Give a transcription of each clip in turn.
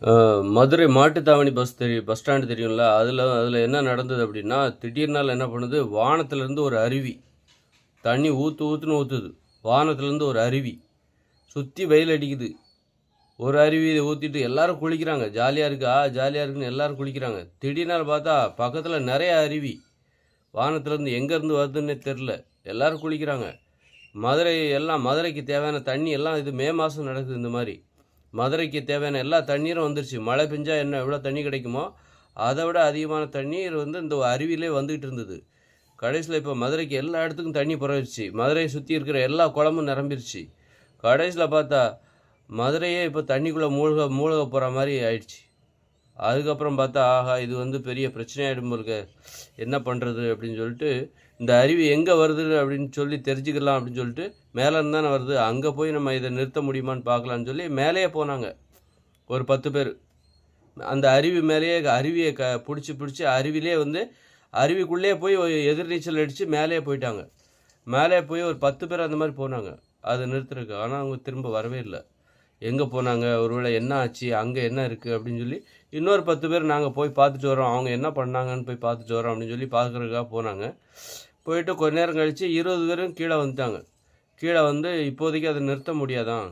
Madurai Mattuthavani bus தெரியும் bus stand தெரியும்ல அதில் அதில் என்ன நடந்தது அப்படின்னா திடீர்னால் என்ன பண்ணுது? வானத்துலேருந்து ஒரு அருவி. தண்ணி ஊற்று ஊற்றுன்னு ஊற்றுது வானத்துலேருந்து ஒரு அருவி. சுற்றி வெயில் அடிக்குது. ஒரு அருவி இதை ஊற்றிட்டு எல்லாரும் குளிக்கிறாங்க. ஜாலியாக இருக்கா. ஜாலியாக இருக்குன்னு எல்லோரும் குளிக்கிறாங்க. திடீர்னால் பார்த்தா பக்கத்தில் நிறைய அருவி. வானத்துலேருந்து எங்கேருந்து வருதுன்னே தெரில. எல்லாரும் குளிக்கிறாங்க. மதுரை எல்லாம் மதுரைக்கு தேவையான தண்ணி எல்லாம் இது மே மாதம் நடக்குது இந்த மாதிரி. மதுரைக்கு தேவையான எல்லா தண்ணீரும் வந்துருச்சு. மழை பெஞ்சால் என்ன எவ்வளோ தண்ணி கிடைக்குமோ அதை விட அதிகமான தண்ணீர் வந்து இந்த அருவியிலே வந்துக்கிட்டு இருந்தது. கடைசியில் இப்போ மதுரைக்கு எல்லா இடத்துக்கும் தண்ணி புறவிருச்சு மதுரையை சுற்றி இருக்கிற எல்லா குளமும் நிரம்பிருச்சு. கடைசியில் பார்த்தா மதுரையே இப்போ தண்ணிக்குள்ளே மூழ்க மூழ்க போகிற மாதிரி ஆயிடுச்சு. அதுக்கப்புறம் பார்த்தா ஆஹா இது வந்து பெரிய பிரச்சனையாயிடும் இருக்க. என்ன பண்ணுறது அப்படின்னு சொல்லிட்டு இந்த அருவி எங்கே வருது அப்படின்னு சொல்லி தெரிஞ்சுக்கலாம் அப்படின்னு சொல்லிட்டு மேலேருந்து தானே வருது. அங்கே போய் நம்ம இதை நிறுத்த முடியுமான்னு பார்க்கலான்னு சொல்லி மேலேயே போனாங்க. ஒரு பத்து பேர். அந்த அருவி மேலேயே அருவியை க பிடிச்சி பிடிச்சி அருவிலே வந்து அருவிக்குள்ளேயே போய் எதிர்நீச்சல் அடித்து மேலேயே போயிட்டாங்க. மேலே போய் ஒரு பத்து பேர் அந்த மாதிரி போனாங்க. அதை நிறுத்துறதுக்கு. ஆனால் அவங்க திரும்ப வரவே இல்லை. எங்கே போனாங்க? ஒருவேளை என்ன ஆச்சு? அங்கே என்ன இருக்குது அப்படின்னு சொல்லி இன்னொரு பத்து பேர் நாங்கள் போய் பார்த்துட்டு வரோம் அவங்க என்ன பண்ணாங்கன்னு போய் பார்த்துட்டு வரோம் அப்படின்னு சொல்லி பார்க்குறதுக்காக போனாங்க. போயிட்டு கொஞ்ச நேரம் கழித்து இருபது பேரும் கீழே வந்துட்டாங்க. கீழே வந்து இப்போதைக்கு அதை நிறுத்த முடியாதான்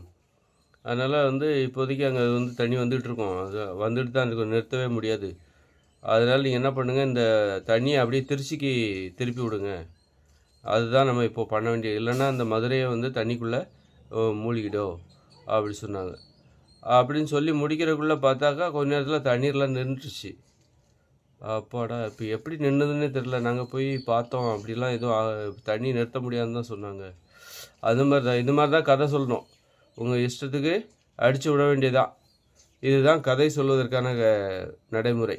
அதனால் வந்து இப்போதைக்கு அங்கே வந்து தண்ணி வந்துகிட்டு இருக்கோம். அது வந்துட்டு தான் இருக்கும் நிறுத்தவே முடியாது. அதனால் நீங்கள் என்ன பண்ணுங்கள் இந்த தண்ணியை அப்படியே திருச்சிக்கு திருப்பி விடுங்க. அதுதான் நம்ம இப்போது பண்ண வேண்டியது. இல்லைன்னா அந்த மதுரையை வந்து தண்ணிக்குள்ளே மூழ்கிடும். அப்படி சொன்னாங்க. அப்படின்னு சொல்லி முடிக்கிறதுக்குள்ளே பார்த்தாக்கா கொஞ்ச நேரத்தில் தண்ணீர்லாம் நின்றுச்சு. அப்பாடா இப்போ எப்படி நின்றுதுன்னே தெரில நாங்கள் போய் பார்த்தோம். அப்படிலாம் எதுவும் தண்ணி நிறுத்த முடியாதுன்னு தான் சொன்னாங்க. அது மாதிரி தான் இது மாதிரி தான் கதை சொல்லணும். உங்கள் இஷ்டத்துக்கு அடித்து விட வேண்டியதான் இதுதான் கதை சொல்வதற்கான நடைமுறை.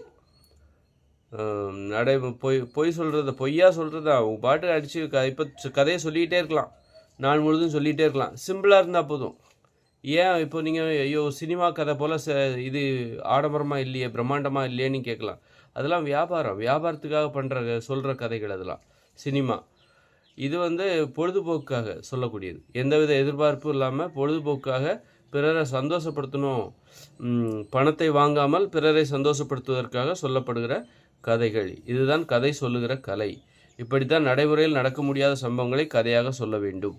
நடை பொய் பொய் சொல்கிறத பொய்யா சொல்கிறதா உங்கள் பாட்டு அடித்து க இப்போ கதையை சொல்லிக்கிட்டே இருக்கலாம். நாள் முழுதும் சொல்லிகிட்டே இருக்கலாம். சிம்பிளாக இருந்தால் போதும். ஏன் இப்போ நீங்கள் ஐயோ சினிமா கதை போல் ச இது ஆடம்பரமாக இல்லையே பிரம்மாண்டமாக இல்லையேன்னு கேட்கலாம். அதெல்லாம் வியாபாரம். வியாபாரத்துக்காக பண்ணுற சொல்கிற கதைகள் அதெல்லாம். சினிமா. இது வந்து பொழுதுபோக்குக்காக சொல்லக்கூடியது. எந்தவித எதிர்பார்ப்பும் இல்லாமல் பொழுதுபோக்குக்காக பிறரை சந்தோஷப்படுத்தணும். பணத்தை வாங்காமல் பிறரை சந்தோஷப்படுத்துவதற்காக சொல்லப்படுகிற கதைகள். இதுதான் கதை சொல்லுகிற கலை. இப்படித்தான் நடைமுறையில் நடக்க முடியாத சம்பவங்களை கதையாக சொல்ல வேண்டும்.